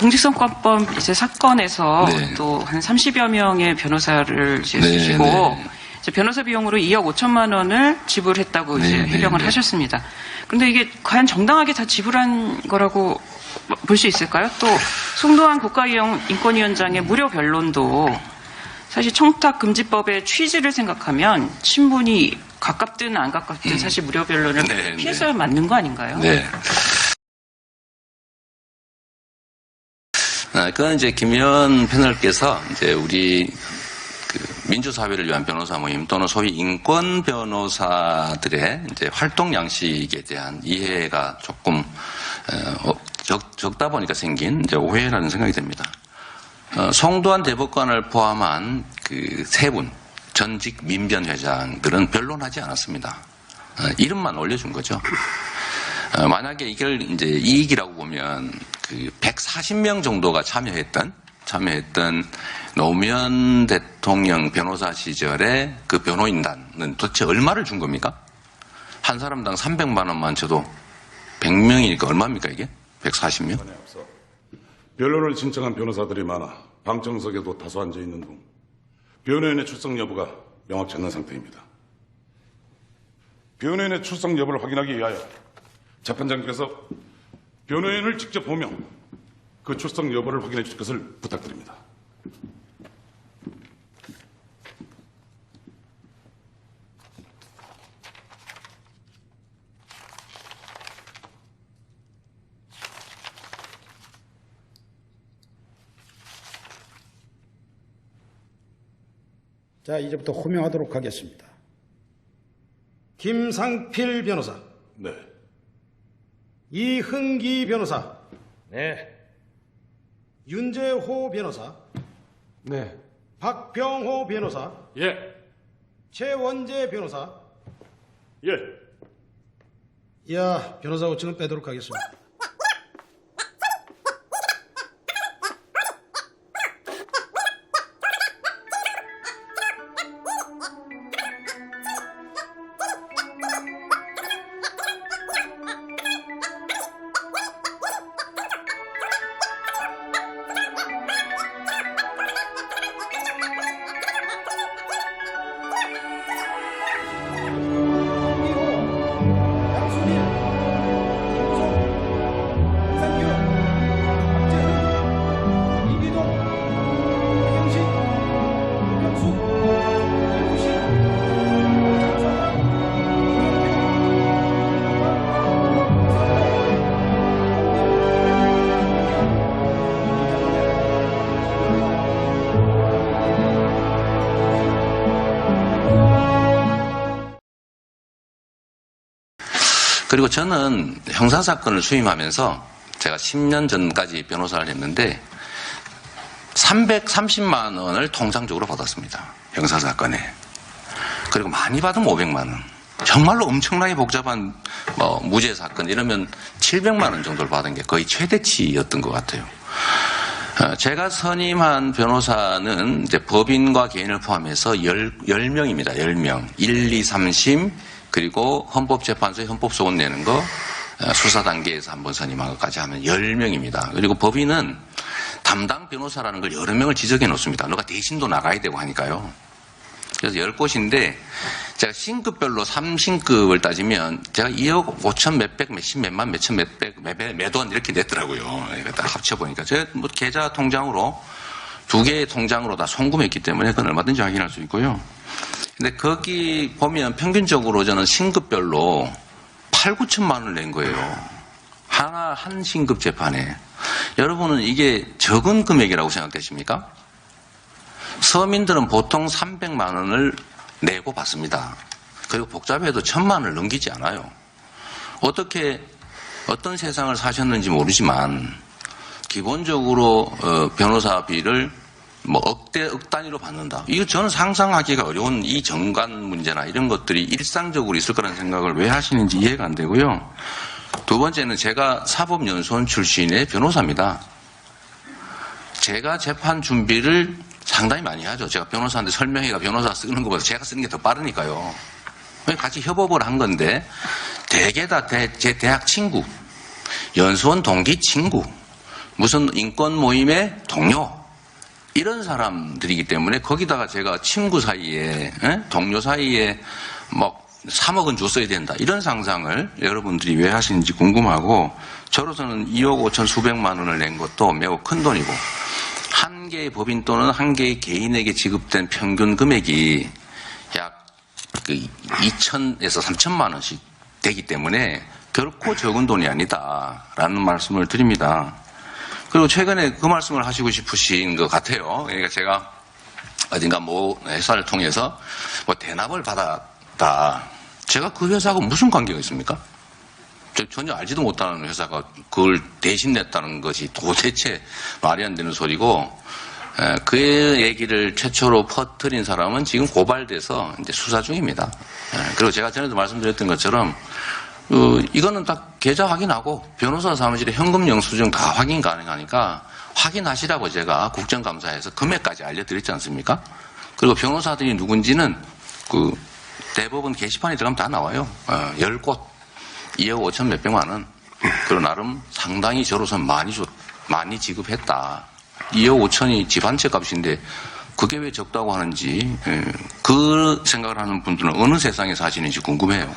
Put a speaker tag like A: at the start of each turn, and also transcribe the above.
A: 공직선거법 이제 사건에서
B: 네.
A: 또한 30여 명의 변호사를 이제
B: 네,
A: 쓰시고
B: 네.
A: 이제 변호사 비용으로 2억 5천만 원을 지불했다고 이제
B: 네, 네,
A: 해명을
B: 네.
A: 하셨습니다. 그런데 이게 과연 정당하게 다 지불한 거라고 볼 수 있을까요? 또 송도한 국가인권위원장의 무료 변론도 사실 청탁금지법의 취지를 생각하면 친분이 가깝든 안 가깝든 사실 무료 변론을
B: 네,
A: 피해서야 맞는 거 아닌가요?
B: 네. 아, 그건 이제 김현 패널께서 이제 우리 그 민주사회를 위한 변호사 모임 또는 소위 인권 변호사들의 이제 활동 양식에 대한 이해가 조금 어, 적, 적다 보니까 생긴 이제 오해라는 생각이 듭니다. 어, 송도한 대법관을 포함한 그 세 분 전직 민변 회장들은 변론하지 않았습니다. 어, 이름만 올려준 거죠. 어, 만약에 이걸 이제 이익이라고 보면 그 140명 정도가 참여했던 참여했던 노무현 대통령 변호사 시절에 그 변호인단은 도대체 얼마를 준 겁니까? 한 사람당 300만 원만 줘도 100명이니까 얼마입니까 이게? 140명?
C: 변론을 신청한 변호사들이 많아 방청석에도 다수 앉아 있는 중 변호인의 출석 여부가 명확치 않는 상태입니다. 변호인의 출석 여부를 확인하기 위하여 재판장께서 변호인을 직접 보며 그 출석 여부를 확인해 주실 것을 부탁드립니다.
D: 자, 이제부터 호명하도록 하겠습니다. 김상필 변호사,
C: 네.
D: 이흥기 변호사,
E: 네.
D: 윤재호 변호사,
E: 네.
D: 박병호 변호사,
E: 예.
D: 최원재 변호사.
C: 예.
D: 야, 변호사 호칭은 빼도록 하겠습니다.
B: 그리고 저는 형사사건을 수임하면서 제가 10년 전까지 변호사를 했는데 330만 원을 통상적으로 받았습니다. 형사사건에. 그리고 많이 받으면 500만 원. 정말로 엄청나게 복잡한 뭐 무죄 사건 이러면 700만 원 정도를 받은 게 거의 최대치였던 것 같아요. 어, 제가 선임한 변호사는 이제 법인과 개인을 포함해서 10, 10명입니다. 10명. 1, 2, 3심, 그리고 헌법재판소에 헌법소원 내는 거, 어, 수사 단계에서 한 번 선임한 것까지 하면 10명입니다. 그리고 법인은 담당 변호사라는 걸 여러 명을 지정해 놓습니다. 누가 대신도 나가야 되고 하니까요. 그래서 10곳인데, 제가 신급별로 3신급을 따지면, 제가 2억 5천 몇백, 몇십, 몇만, 몇천, 몇백, 몇백, 몇원 이렇게 냈더라고요. 다 합쳐보니까. 제가 뭐 계좌 통장으로, 두 개의 통장으로 다 송금했기 때문에 그건 얼마든지 확인할 수 있고요. 근데 거기 보면 평균적으로 저는 신급별로 8, 9천만 원을 낸 거예요. 하나, 한 신급 재판에. 여러분은 이게 적은 금액이라고 생각되십니까? 서민들은 보통 300만 원을 내고 받습니다. 그리고 복잡해도 천만 원을 넘기지 않아요. 어떻게 어떤 세상을 사셨는지 모르지만 기본적으로 어, 변호사비를 뭐 억대 억 단위로 받는다. 이거 저는 상상하기가 어려운 이 정관 문제나 이런 것들이 일상적으로 있을 거라는 생각을 왜 하시는지 이해가 안 되고요. 두 번째는 제가 사법연수원 출신의 변호사입니다. 제가 재판 준비를 상당히 많이 하죠. 제가 변호사한테 설명회가 변호사 쓰는 것보다 제가 쓰는 게 더 빠르니까요. 같이 협업을 한 건데 대개 다 제 대학 친구, 연수원 동기 친구, 무슨 인권 모임의 동료 이런 사람들이기 때문에 거기다가 제가 친구 사이에 에? 동료 사이에 막 3억은 줬어야 된다 이런 상상을 여러분들이 왜 하시는지 궁금하고 저로서는 2억 5천 수백만 원을 낸 것도 매우 큰 돈이고 한 개의 법인 또는 한 개의 개인에게 지급된 평균 금액이 약그 2천에서 3천만 원씩 되기 때문에 결코 적은 돈이 아니다라는 말씀을 드립니다. 그리고 최근에 그 말씀을 하시고 싶으신 것 같아요. 그러니까 제가 어딘가 뭐 회사를 통해서 뭐 대납을 받았다. 제가 그 회사하고 무슨 관계가 있습니까? 저 전혀 알지도 못하는 회사가 그걸 대신 냈다는 것이 도대체 말이 안 되는 소리고 에, 그 얘기를 최초로 퍼뜨린 사람은 지금 고발돼서 이제 수사 중입니다. 에, 그리고 제가 전에도 말씀드렸던 것처럼 어, 이거는 다 계좌 확인하고 변호사 사무실에 현금 영수증 다 확인 가능하니까 확인하시라고 제가 국정감사에서 금액까지 알려드렸지 않습니까? 그리고 변호사들이 누군지는 그 대법원 게시판에 들어가면 다 나와요. 어, 10곳, 2억 5천 몇백만 원. 그리고 나름 상당히 저로서는 많이 줬, 많이 지급했다. 2억 5천이 집 한 채 값인데 그게 왜 적다고 하는지 예, 그 생각을 하는 분들은 어느 세상에 사시는지 궁금해요.